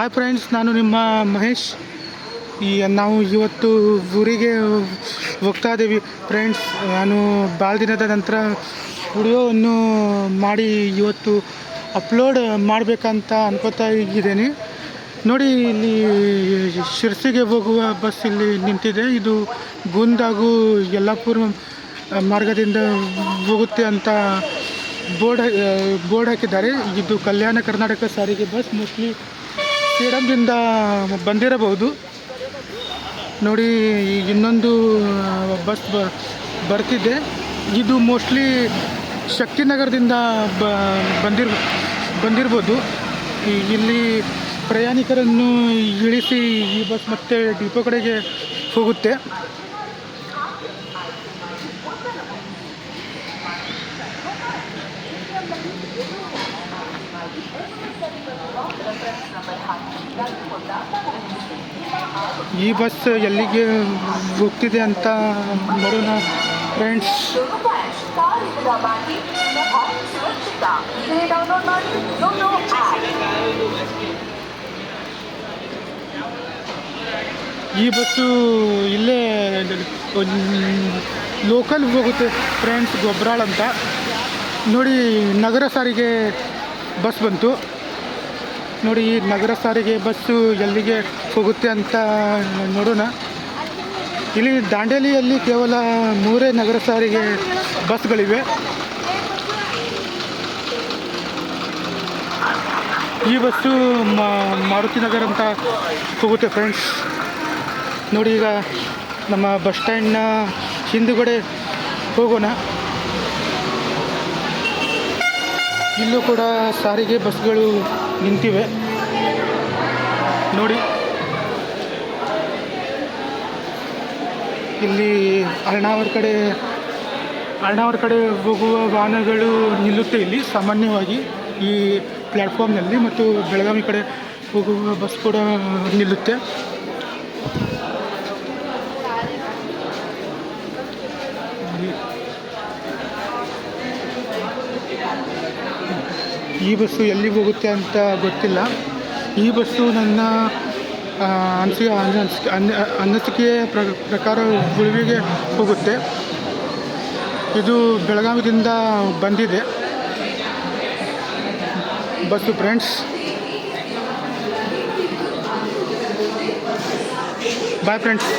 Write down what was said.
Hi friends ನಾನು ನಿಮ್ಮ ಮಹೇಶ್. ಈ, ನಾವು ಇವತ್ತು ಊರಿಗೆ ಹೋಗ್ತಾ ಇದ್ದೀವಿ. ಫ್ರೆಂಡ್ಸ್ ನಾನು ಭಾಳ ದಿನದ ನಂತರ ವಿಡಿಯೋವನ್ನು ಮಾಡಿ ಇವತ್ತು ಅಪ್ಲೋಡ್ ಮಾಡಬೇಕಂತ ಅನ್ಕೋತಾ ಇದ್ದೀನಿ. ನೋಡಿ, ಇಲ್ಲಿ ಶಿರ್ಸಿಗೆ ಹೋಗುವ ಬಸ್ ಇಲ್ಲಿ ನಿಂತಿದೆ. ಇದು ಗುಂದ್ ಹಾಗೂ ಯಲ್ಲಾಪುರ ಮಾರ್ಗದಿಂದ ಹೋಗುತ್ತೆ ಅಂತ ಬೋರ್ಡ್ ಬೋರ್ಡ್ ಹಾಕಿದ್ದಾರೆ. ಇದು ಕಲ್ಯಾಣ ಕರ್ನಾಟಕ ಸಾರಿಗೆ ಬಸ್ ಮೋಸ್ಟ್ಲಿ ಸೇಡಂದಿಂದ ಬಂದಿರಬಹುದು. ನೋಡಿ, ಈಗ ಇನ್ನೊಂದು ಬಸ್ ಬರ್ತಿದೆ. ಇದು ಮೋಸ್ಟ್ಲಿ ಶಕ್ತಿನಗರದಿಂದ ಬ, ಬಂದಿರ್, ಬಂದಿರ್ಬೋದು. ಇಲ್ಲಿ ಪ್ರಯಾಣಿಕರನ್ನು ಇಳಿಸಿ ಈ ಬಸ್ ಮತ್ತೆ ಡಿಪೋ ಕಡೆಗೆ ಹೋಗುತ್ತೆ. ಈ ಬಸ್ ಎಲ್ಲಿಗೆ ಹೋಗ್ತಿದೆ ಅಂತ ನೋಡೋಣ ಫ್ರೆಂಡ್ಸ್ ಈ ಬಸ್ಸು ಇಲ್ಲೇ ಲೋಕಲ್ ಹೋಗುತ್ತೆ ಫ್ರೆಂಡ್ಸ್ ಗೊಬ್ಬರಾಳ್ ಅಂತ. ನೋಡಿ, ನಗರ ಸಾರಿಗೆ ಬಸ್ ಬಂತು. ನೋಡಿ, ಈ ನಗರ ಸಾರಿಗೆ ಬಸ್ಸು ಎಲ್ಲಿಗೆ ಹೋಗುತ್ತೆ ಅಂತ ನೋಡೋಣ. ಇಲ್ಲಿ ದಾಂಡೇಲಿಯಲ್ಲಿ ಕೇವಲ ಮೂರೇ ನಗರ ಸಾರಿಗೆ ಬಸ್ಗಳಿವೆ. ಈ ಬಸ್ಸು ಮಾರುತಿ ನಗರ ಅಂತ ಹೋಗುತ್ತೆ ಫ್ರೆಂಡ್ಸ್ ನೋಡಿ, ಈಗ ನಮ್ಮ ಬಸ್ ಸ್ಟ್ಯಾಂಡ್ನ ಹಿಂದುಗಡೆ ಹೋಗೋಣ. ಇಲ್ಲೂ ಕೂಡ ಸಾರಿಗೆ ಬಸ್ಗಳು ನಿಂತಿವೆ. ನೋಡಿ. ಇಲ್ಲಿ ಅರ್ಣಾವರ ಕಡೆ ಅರ್ಣಾವರ ಕಡೆ ಹೋಗುವ ವಾಹನಗಳು ನಿಲ್ಲುತ್ತೆ ಇಲ್ಲಿ, ಸಾಮಾನ್ಯವಾಗಿ ಈ ಪ್ಲ್ಯಾಟ್ಫಾರ್ಮ್ನಲ್ಲಿ ಮತ್ತು ಬೆಳಗಾವಿ ಕಡೆ ಹೋಗುವ ಬಸ್ ಕೂಡ ನಿಲ್ಲುತ್ತೆ. ಈ ಬಸ್ಸು ಎಲ್ಲಿಗೆ ಹೋಗುತ್ತೆ ಅಂತ ಗೊತ್ತಿಲ್ಲ. ಈ ಬಸ್ಸು ನನ್ನ ಅನಿಸಿಕೆಯ ಪ್ರ, ಪ್ರಕಾರ ಉಳುವಿಗೆ ಹೋಗುತ್ತೆ. ಇದು ಬೆಳಗಾವಿದಿಂದ ಬಂದಿದೆ. Bus friends. Boy friends.